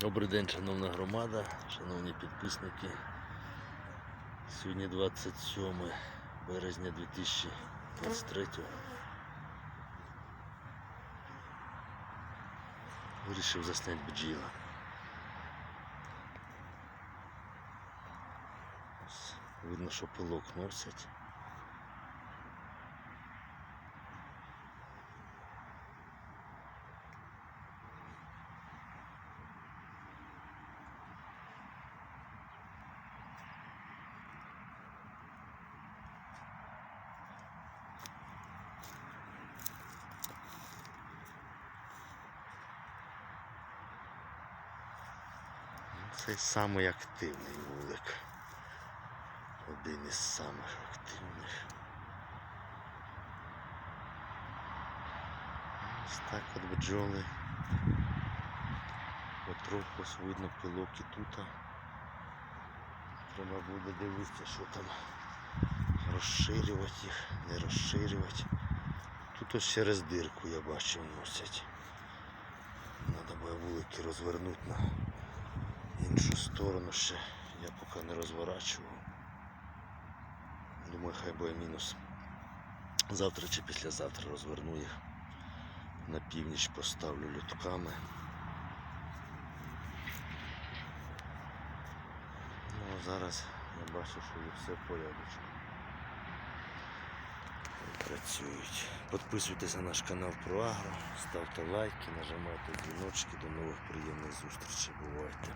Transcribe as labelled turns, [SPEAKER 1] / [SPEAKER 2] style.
[SPEAKER 1] Добрий день, шановна громада, шановні підписники. Сьогодні 27 березня 2023 Вирішив засняти бджіла. Видно, що пилок носять. Це самий активний вулик. Один із самих активних. Ось так от бджоли. Потроху ось видно пилок і тут. Треба буде дивитися, що там розширювати їх, не розширювати. Тут ось через дирку я бачив носять. Треба буде вулики розвернути на іншу сторону ще. Я поки не розворачував. Думаю, хай буде мінус. Завтра чи післязавтра розверну їх. На північ поставлю лютками. Ну а зараз я бачу, що їх все порядочно. Працюють. Підписуйтесь на наш канал про Агро, ставте лайки, нажимайте дзвіночки. До нових приємних зустрічей. Бувайте.